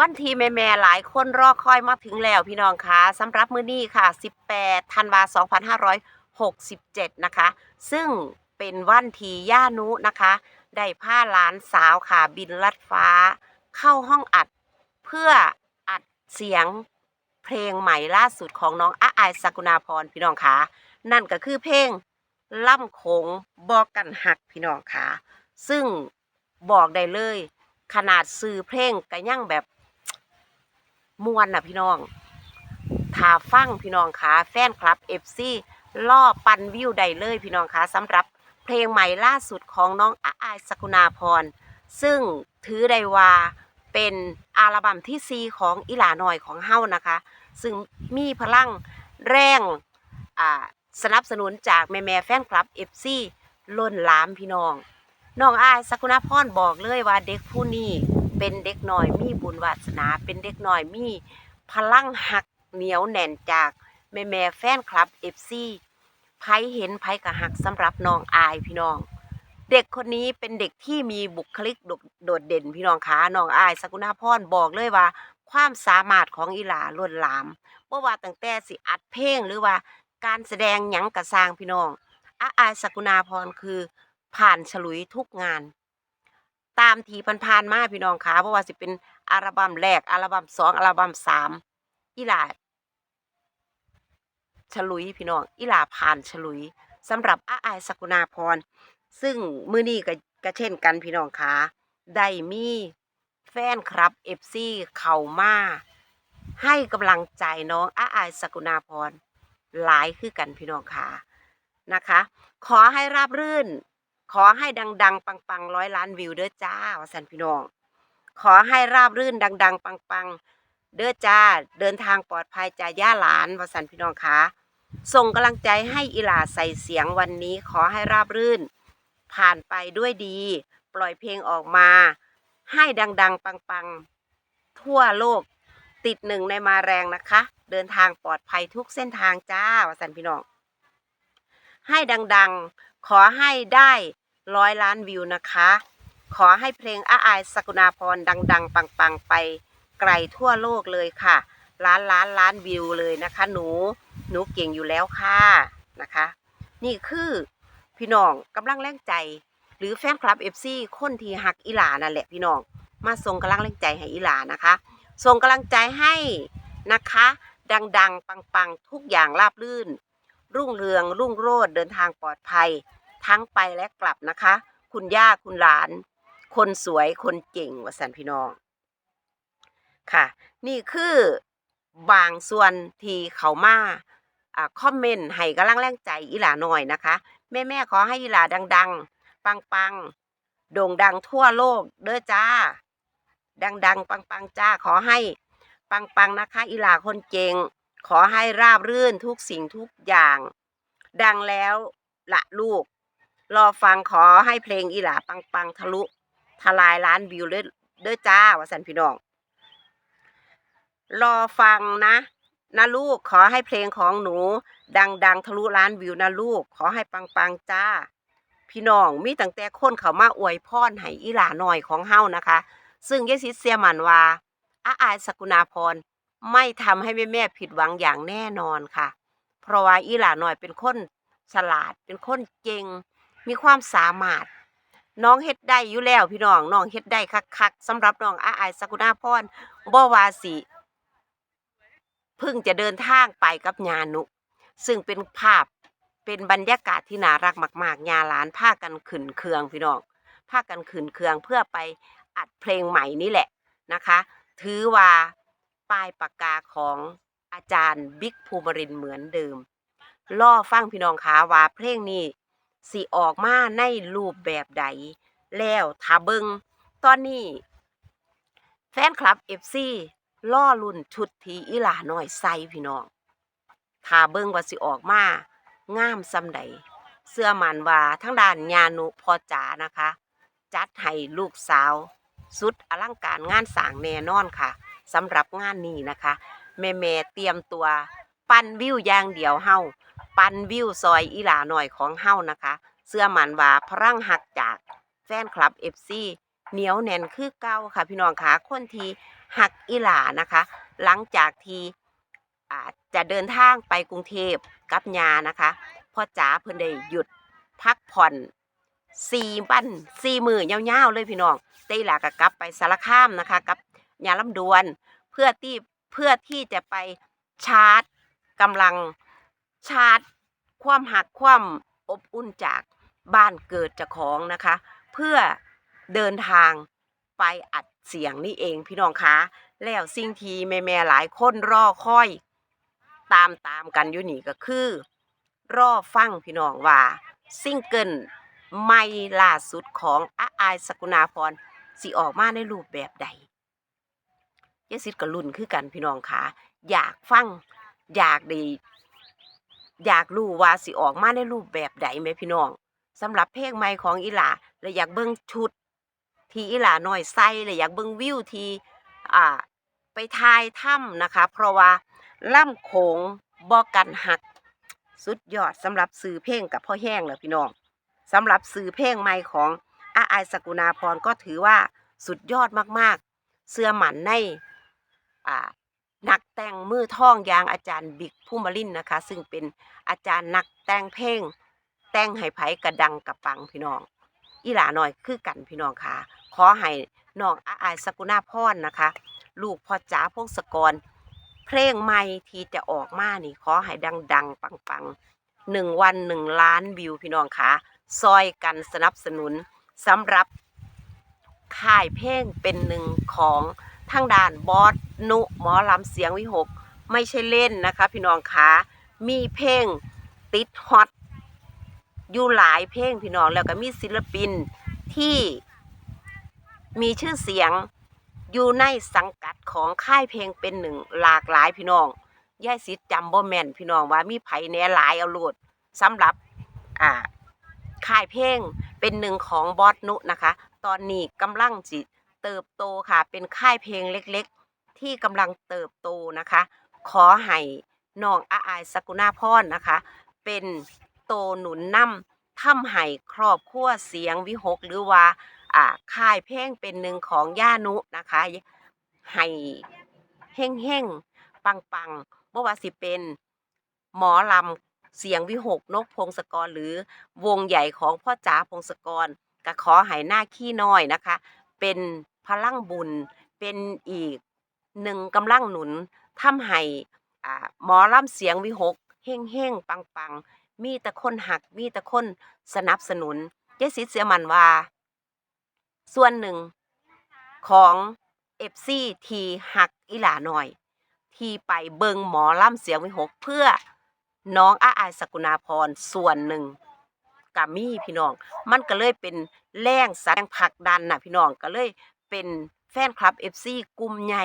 วันที่แม่แม่หลายคนรอคอยมาถึงแล้วพี่น้องคะสำหรับมื้อนี้ค่ะ 18ธันวาคม2567 นะคะ ซึ่งเป็นวันที่ย่านุนะคะ ได้พาหลานสาวค่ะบินลัดฟ้า เข้าห้องอัด เพื่ออัดเสียงเพลงใหม่ล่าสุดของน้องอาอายสกุณาพรพี่น้องคะนั่นก็คือเพลงล่ำโขงบอกกันหักพี่น้องคะซึ่งบอกได้เลย ขนาดซื้อเพลงก็ยังแบบ มวนน่ะพี่น้องถาฟังพี่น้องคะแฟนคลับ FC ล่อปันวิวได้เลยพี่น้องคะสำหรับเพลงใหม่ล่าสุดของน้องอาอายสกุณาพร ซึ่งถือได้ว่าเป็นอัลบั้มที่ 4 ของอีหลาหน่อยของเฮานะคะ ซึ่งมีพลังแรงอ่าสนับสนุนจากแม่แม่แฟนคลับ FC ล้นหลามพี่น้อง น้องอายสกุณาพรบอกเลยว่าเด็กผู้นี้ เป็นเด็กน้อยมีบุญวาสนา เป็นเด็กน้อยมีพลังหักเหนียวแน่นจากแม่แม่แฟนคลับ FC ไผเห็นไผกะหักสำหรับน้องอายพี่น้อง เด็กคนนี้เป็นเด็กที่มีบุคลิกโดดดเด่นพี่น้องคะน้องอายสกุณาพรบอกเลยว่า ความสามารถของอีหลาล้นหลามบ่ว่าตั้งแต่สิอัดเพลงหรือว่าการแสดงหยังกระสร้างพี่น้องอาอายสกุณาพรคือผ่านฉลุยทุกงาน ตามทีผ่านๆมาพี่น้องคะเพราะว่าสิเป็นอัลบั้มแรกอัลบั้มสองอัลบั้มสามอีหลาฉลุยพี่น้องอีหลาผ่านฉลุยสำหรับอาอายสกุณาพร ซึ่งมื้อนี้ก็ก็เช่นกันพี่น้องคะได้มีแฟนคลับ FC เข้ามาให้กำลังใจน้องอาอายสกุณาพรหลายคือกันพี่น้องค่ะนะคะ ขอให้ราบรื่น ขอให้ดัง ๆ ปังๆร้อยล้านวิวเด้อจ้าวสันพี่น้อง ขอให้ราบรื่นดัง ๆ ปังๆเด้อจ้า เดินทางปลอดภัยจ้าย่าหลานวสันพี่น้องค่ะส่งกำลังใจให้อีหลาใส่เสียงวันนี้ ขอให้ราบรื่น ผ่านไปด้วยดี ปล่อยเพลงออกมา ให้ดัง ๆ ปังๆทั่วโลกติดหนึ่งในมาแรงนะคะ เดินทางปลอดภัยทุกเส้นทางจ้าวสันพี่น้อง ให้ดัง ๆ ขอให้ได้ ร้อยล้านวิวนะคะ ขอให้เพลงอาอายสกุณาพรดัง ๆ ปัง ๆ ไปไกลทั่วโลกเลยค่ะ ล้านล้านล้านวิวเลยนะคะ หนู หนูเก่งอยู่แล้วค่ะนะคะ นี่คือพี่น้องกำลังแรงใจ หรือแฟนคลับ FC คนที่หักอีหลานั่นแหละพี่น้องมาส่งกำลังแรงใจให้อีหลานะคะ ส่งกำลังใจให้นะคะ ดังๆ ปังๆ ทุกอย่างราบรื่น รุ่งเรืองรุ่งโรจน์เดินทางปลอดภัย ทั้งไปและกลับนะคะ คุณย่าคุณหลาน คนสวยคนเก่งวสันพี่น้องค่ะ นี่คือบางส่วนที่เขามาอ่าคอมเมนต์ให้กำลังแรงใจอีหลาหน่อยนะคะ แม่แม่ขอให้อีหลาดัง ๆ ปังๆโด่งดังทั่วโลกเด้อจ้า ดังๆ ปังๆจ้าขอให้ปังๆนะคะ อีหลาคนเก่งขอให้ราบรื่นทุกสิ่งทุกอย่าง ดังแล้วละลูก รอฟังขอให้เพลงอีหลาปังๆทะลุทลายล้านวิวเด้อเด้อจ้าวสันพี่น้อง รอฟังนะนะลูกขอให้เพลงของหนู ดังๆทะลุล้านวิวนะลูก ขอให้ปังๆจ้า พี่น้องมีตั้งแต่คนเขามาอวยพรให้อีหลาหน่อยของเฮานะคะ ซึ่งยายซิเสียมันว่าอาอายสกุณาพรไม่ทำให้แม่แม่ผิดหวังอย่างแน่นอนค่ะ เพราะว่าอีหลาหน่อยเป็นคนฉลาดเป็นคนเก่ง มีความสามารถ น้องเฮ็ดได้อยู่แล้วพี่น้องน้องเฮ็ดได้คักๆสำหรับน้องอาอายสกุณาพรบ่ว่าสิเพิ่งจะเดินทางไปกับญานุ ซึ่งเป็นภาพเป็นบรรยากาศที่น่ารักมากๆญาหลานพากันขึ้นเครื่องพี่น้องพากันขึ้นเครื่องเพื่อไปอัดเพลงใหม่นี่แหละนะคะ ถือว่าป้ายปากกาของอาจารย์บิ๊กภูมิรินเหมือนเดิมล่อฟังพี่น้องคะว่าเพลงนี้ สิออกมาในรูปแบบใด แล้วถ้าเบิงตอนนี้ แฟนคลับ FC ล่อลุ่นชุดทีอีหลาหน้อยใส่พี่น้องถ้าเบิงว่าสิออกมางามซำใดเสื้อมันว่าทั้งด้านญานุพอจ๋านะคะ จัดให้ลูกสาว สุดอลังการงานสางแน่นอนค่ะสำหรับงานนี้นะคะ แม่แม่เตรียมตัว ปั่นวิวอย่างเดียวเฮาปั่นวิวซอยอีหลาหน่อยของเฮานะคะ เสื้อมันว่าพลังหักจากแฟนคลับ FC เหนียวแน่นคือเก่าค่ะ พี่น้องค่ะคนที่หักอีหลานะคะ หลังจากทีจะเดินทางไปกรุงเทพกับยานะคะพ่อจ๋าเพิ่นได้หยุดพักผ่อนสี่วันสี่มือยาวๆเลยพี่น้องเตอีหลากกลับไปสารคามนะคะ กับยาลำดวนเพื่อที่เพื่อที่จะไปชาร์จ กำลังชาร์จความหักความอบอุ่นจากบ้านเกิดจากของนะคะ เพื่อเดินทางไปอัดเสียงนี่เองพี่น้องคะแล้วสิ่งที่แม่ๆหลายคนรอคอย ตามตามกันอยู่นี่ก็คือ รอฟังพี่น้องว่าซิงเกิลใหม่ล่าสุดของอาอายสกุณาพรสิออกมาในรูปแบบใดยายสิทธิ์ก็ลุ้นคือกันพี่น้องคะอยากฟัง อยากไดีอยากรู้ว่าสิออกมาในรูปแบบใดไหมพี่น้องสำหรับเพลงใหม่ของอีหลาและอยากเบิ่งชุด ที่อีหลาน้อยใส่และอยากเบิ่งวิวที่อ่าไปทายถ้ำนะคะ เพราะว่าล่ำโขงบ่กันหัก สุดยอดสำหรับสื่อเพลงกับพ่อแห้งเลยพี่น้องสำหรับสื่อเพลงใหม่ของอาไอสกุณาพรก็ถือว่าสุดยอดมากๆ เสื้อหมันในอ่า นักแต่งมือท่องอย่างอาจารย์บิ๊กผู้มาลินนะคะ ซึ่งเป็นอาจารย์นักแต่งเพลงแต่งให้ไผกระดังกระปังพี่น้อง อีหลาหน่อยคือกันพี่น้องค่ะ ขอให้น้องอาอายสกุณาพรนะคะ ลูกพ่อจ๋าพงศกร เพลงใหม่ที่จะออกมานี่ ขอให้ดัง ๆ ปังๆหนึ่งวันหนึ่งล้านวิวพี่น้องค่ะซอยกันสนับสนุนสำหรับค่ายเพลงเป็นหนึ่งของ ทางด้านบอสนุหมอลำเสียงวิหก ไม่ใช่เล่นนะคะ พี่น้องคะมีเพลงติดฮอตอยู่หลายเพลงพี่น้องแล้วก็มีศิลปินที่มีชื่อเสียงอยู่ในสังกัดของค่ายเพลงเป็นหนึ่งหลากหลายพี่น้องย่ายสิทธิ์จำบ่แม่นพี่น้องว่ามีไผแน่หลายเอาโลดสำหรับอ่าค่ายเพลงเป็นหนึ่งของบอสนุนะคะ ตอนนี้กำลังจิ เติบโตค่ะ เป็นค่ายเพลงเล็กๆ ที่กำลังเติบโตนะคะ ขอให้น้องอาอายสกุณาพรนะคะ เป็นโตหนุนนำทำให้ครอบครัวเสียงวิหกหรือว่าอ่าค่ายเพลงเป็นหนึ่งของย่านุนะคะให้เฮ่งเฮ่งปังปังๆบ่ว่าสิเป็นหมอลำเสียงวิหกนกพงศกรหรือวงใหญ่ของพ่อจ๋าพงศกรก็ขอให้หน้าขี้น้อยนะคะ เป็น พลังบุญเป็นอีกหนึ่งกำลังหนุนทำให้อ่าหมอลำเสียงวิหกเฮ่งเฮ่งปังปังมีแต่คนหักมีแต่คนสนับสนุนยายสิทธิ์เสียมันว่า ส่วนหนึ่งของเอฟซีทีหักอีหลาหน่อย ที่ไปเบิงหมอล่ำเสียงวิหกเพื่อน้องอาอายสกุณาพรส่วนหนึ่งกามี่พี่น้อง มันก็เลยเป็นแรงแสงผักดันนะพี่น้องก็เลย เป็นแฟนคลับเอฟซีกลุ่มใหญ่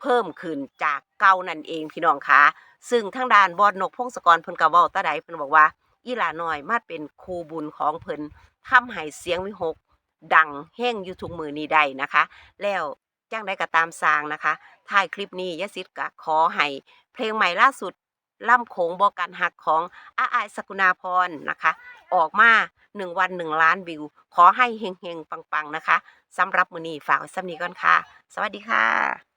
เพิ่มขึ้นจากเก่านั่นเองพี่น้องคะซึ่งทางด้านบอดนกพงศกรเพิ่นก็เว้าตาใดเพิ่นบอกว่า อีหลาน้อยมาเป็นครูบุญของเพิ่นทำให้เสียงวิหก ดังแห้งอยู่ทุกมือนี้ได้นะคะ แล้วจ้างได้ก็ตามสร้างนะคะท้ายคลิปนี้ยะสิทธิ์ก็ขอให้เพลงใหม่ล่าสุดล่ำโขงบอกกันหักของอาอายสกุณาพรนะคะ ออกมาหนึ่งวันหนึ่งล้านวิว ขอให้เฮงๆ ปัง ๆ นะคะ สำหรับมือนี้ฝากไว้สำนีก่อนค่ะ สวัสดีค่ะ